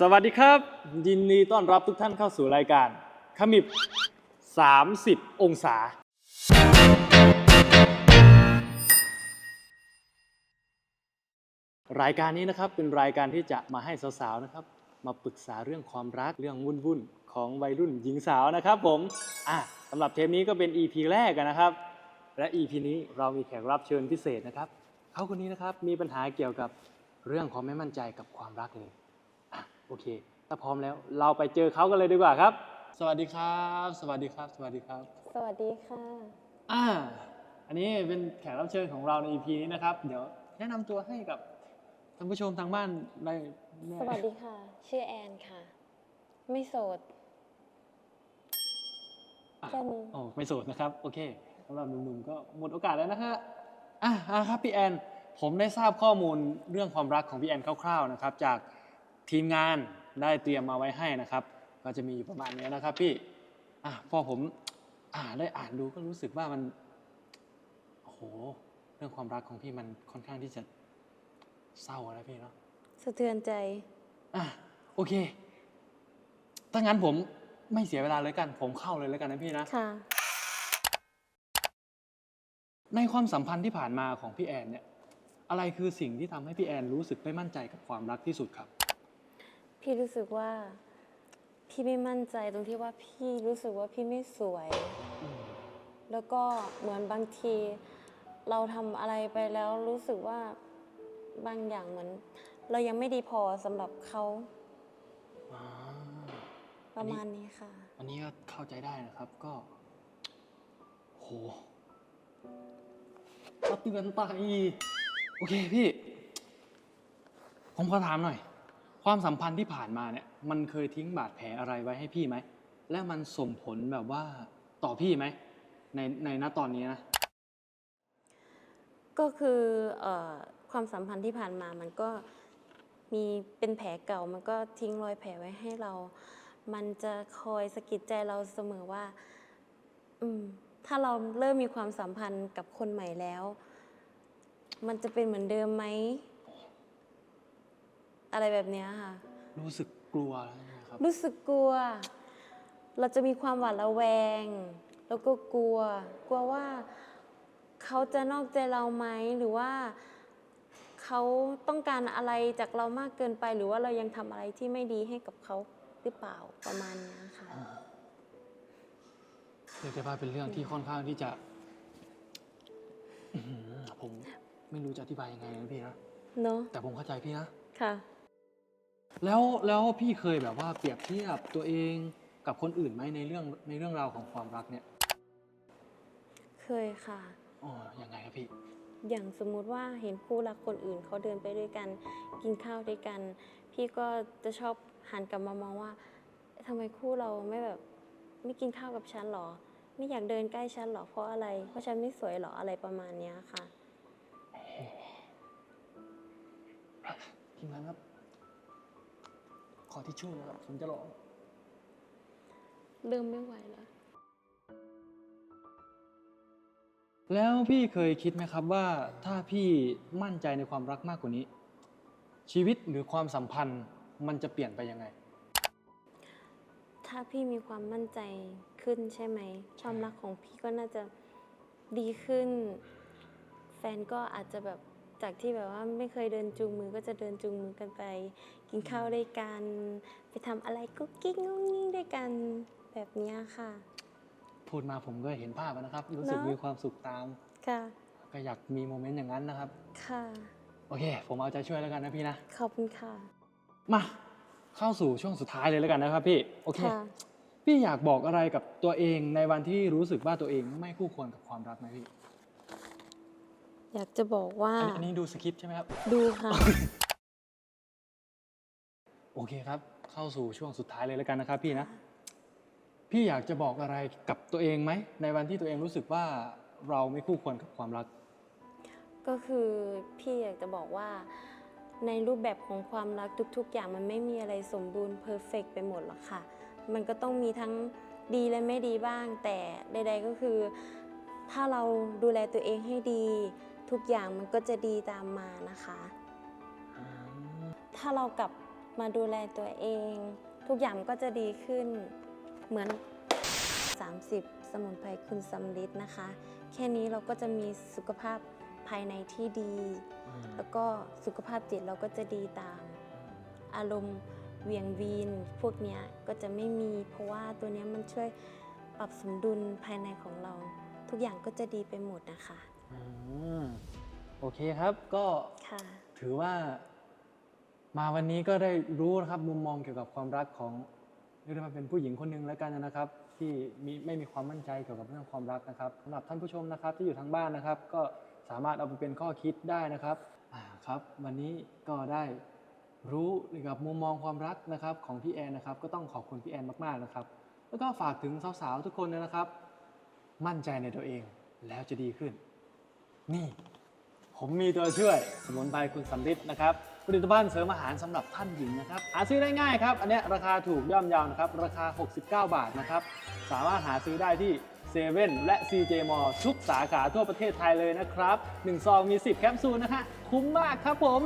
สวัสดีครับ ยินดีต้อนรับทุกท่านเข้าสู่รายการขมิบ 30 องศา รายการนี้นะครับเป็นรายการที่จะมาให้สาวๆนะครับ มาปรึกษาเรื่องความรักเรื่องวุ่นๆของวัยรุ่นหญิงสาวนะครับผมอะสำหรับเทปนี้ก็เป็น EP แรกนะครับ และ EP นี้เรามีแขกรับเชิญพิเศษนะครับเขาคนนี้นะครับมีปัญหาเกี่ยวกับเรื่องความไม่มั่นใจกับความรักเลย โอเค ถ้าพร้อมแล้วเราไปเจอเขากันเลยดีกว่าครับ สวัสดีครับ สวัสดีครับ สวัสดีครับ สวัสดีค่ะ อ่า อันนี้เป็นแขกรับเชิญของเราใน EP นี้นะครับ เดี๋ยวแนะนำตัวให้กับท่านผู้ชมทางบ้านได้สวัสดีค่ะ ชื่อแอนค่ะ ไม่โสด อะแค่นี้ โอ้ไม่โสดนะครับ โอเคสำหรับหนุ่มๆก็หมดโอกาสแล้วนะฮะ อะอะครับพี่แอน ผมได้ทราบข้อมูลเรื่องความรักของพี่แอนคร่าวๆนะครับ จาก ทีมงานได้เตรียมมาไว้ให้นะครับ ก็จะมีอยู่ประมาณนี้นะครับพี่อะพอผมอ่านได้อ่านดูก็รู้สึกว่ามันโอ้โหเรื่องความรักของพี่มันค่อนข้างที่จะเศร้านะพี่เนาะสะเทือนใจ อะโอเคถ้างั้นผมไม่เสียเวลาเลยกัน ผมเข้าเลยแล้วกันนะพี่นะ ค่ะ ในความสัมพันธ์ที่ผ่านมาของพี่แอนเนี่ย อะไรคือสิ่งที่ทำให้พี่แอนรู้สึกไม่มั่นใจกับความรักที่สุดครับ พี่รู้สึกว่า พี่ไม่มั่นใจตรงที่ว่าพี่รู้สึกว่าพี่ไม่สวย แล้วก็เหมือนบางที เราทำอะไรไปแล้วรู้สึกว่าบางอย่างเหมือน เรายังไม่ดีพอสำหรับเขาอ่าประมาณนี้ค่ะ อันนี้ก็เข้าใจได้นะครับก็ โหสะเตือนใจโอเคพี่ ผมขอถามหน่อย ความสัมพันธ์ที่ผ่านมาเนี่ยมันเคยทิ้งบาดแผลอะไรไว้ให้พี่ไหม และมันส่งผลแบบว่าต่อพี่ไหม ในในณตอนนี้นะ ก็คือเออความสัมพันธ์ที่ผ่านมามันก็มีเป็นแผลเก่ามันก็ทิ้งรอยแผลไว้ให้เรา มันจะคอยสะกิดใจเราเสมอว่า อืม ถ้าเราเริ่มมีความสัมพันธ์กับคนใหม่แล้ว มันจะเป็นเหมือนเดิมไหม อะไรแบบเนี้ยค่ะ รู้สึกกลัวแล้วนะครับ รู้สึกกลัว เราจะมีความหวาดระแวง แล้วก็กลัว กลัวว่าเขาจะนอกใจเราไหมหรือว่าเขาต้องการอะไรจากเรามากเกินไป หรือว่าเรายังทำอะไรที่ไม่ดีให้กับเขาหรือเปล่าประมาณเนี้ยค่ะ เรียกได้ว่าเป็นเรื่องที่ค่อนข้างที่จะอื้อหือผมไม่รู้จะอธิบายยังไงนะพี่นะ เนอะแต่ผมเข้าใจพี่นะ ค่ะ แล้วแล้วพี่เคยแบบว่าเปรียบเทียบตัวเองกับคนอื่นไหมในเรื่องในเรื่องราวของความรักเนี่ยเคยค่ะ อ๋อยังไงครับพี่ อย่างสมมุติว่าเห็นคู่รักคนอื่นเขาเดินไปด้วยกันกินข้าวด้วยกัน พี่ก็จะชอบหันกลับมามองว่าทำไมคู่เราไม่แบบไม่กินข้าวกับฉันหรอ ไม่อยากเดินใกล้ฉันหรอเพราะอะไร เพราะฉันไม่สวยหรออะไรประมาณเนี้ยค่ะทีมงานครับข อทิชชู่นะครับผมจะร้อง เริ่มไม่ไหวแล้ว แล้วพี่เคยคิดไหมครับว่าถ้าพี่มั่นใจในความรักมากกว่านี้ ชีวิตหรือความสัมพันธ์มันจะเปลี่ยนไปยังไง ถ้าพี่มีความมั่นใจขึ้นใช่ไหม ความรักของพี่ก็น่าจะดีขึ้น แฟนก็อาจจะแบบ จากที่แบบว่าไม่เคยเดินจูงมือก็จะเดินจูงมือกันไป กินข้าวด้วยกัน ไปทำอะไรกุ๊กกิ๊กงุ้งงิ้งด้วยกันแบบเนี้ยค่ะ พูดมาผมก็เห็นภาพแล้วนะครับ รู้สึกเนอะ มีความสุขตาม ค่ะ ก็อยากมีโมเมนต์อย่างนั้นนะครับ ค่ะ โอเค ผมเอาใจช่วยแล้วกันนะพี่นะ ขอบคุณค่ะมาเข้าสู่ช่วงสุดท้ายเลยแล้วกันนะครับพี่ โอเค ค่ะ พี่อยากบอกอะไรกับตัวเองในวันที่รู้สึกว่าตัวเองไม่คู่ควรกับความรักไหมพี่ อยากจะบอกว่าอันนี้อันนี้ดูสคริปต์ใช่ไหมครับ ดูค่ะ โอเคครับ เข้าสู่ช่วงสุดท้ายเลยแล้วกันนะครับพี่นะ พี่อยากจะบอกอะไรกับตัวเองไหม ในวันที่ตัวเองรู้สึกว่าเราไม่คู่ควรกับความรัก ก็คือพี่อยากจะบอกว่า ในรูปแบบของความรักทุก ๆ อย่างมันไม่มีอะไรสมบูรณ์เพอร์เฟกไปหมดหรอกค่ะ มันก็ต้องมีทั้งดีและไม่ดีบ้าง แต่ใด ๆก็คือ ถ้าเราดูแลตัวเองให้ดี ทุกอย่างมันก็จะดีตามมานะคะ ถ้าเรากลับมาดูแลตัวเอง ทุกอย่างก็จะดีขึ้น เหมือน 30 สมุนไพรคุณสำลิดนะคะ แค่นี้เราก็จะมีสุขภาพภายในที่ดี แล้วก็สุขภาพจิตเราก็จะดีตาม อารมณ์เหวียงวีนพวกเนี้ยก็จะไม่มี เพราะว่าตัวเนี้ยมันช่วยปรับสมดุลภายในของเรา ทุกอย่างก็จะดีไปหมดนะคะ อืมโอเคครับก็ค่ะ ถือว่า มาวันนี้ก็ได้รู้นะครับ มุมมองเกี่ยวกับความรักของเรียกได้ว่าเป็นผู้หญิงคนหนึ่งแล้วกันนะครับ ที่มีไม่มีความมั่นใจเกี่ยวกับเรื่องความรักนะครับสำหรับท่านผู้ชมนะครับ ที่อยู่ทางบ้านนะครับ ก็สามารถเอาไปเป็นข้อคิดได้นะครับอ่าครับ วันนี้ก็ได้รู้เกี่ยวกับมุมมองความรักนะครับ ของพี่แอนนะครับ ก็ต้องขอบคุณพี่แอนมากๆนะครับ แล้วก็ฝากถึงสาวๆทุกคนนะครับ มั่นใจในตัวเองแล้วจะดีขึ้น นี่ ผมมีตัวช่วยสมุนไพรคุณสำลิดนะครับผลิตภัณฑ์เสริมอาหารสำหรับท่านหญิงนะครับหาซื้อได้ง่ายครับ อันเนี้ยราคาถูกย่อมเยาวนะครับ ราคา 69 บาทนะครับ สามารถหาซื้อได้ที่เซเว่นและ CJ m a l l ทุกสาขาทั่วประเทศไทยเลยนะครับ 1 ซองมี 10 แคปซูลนะฮะคุ้มมากครับผม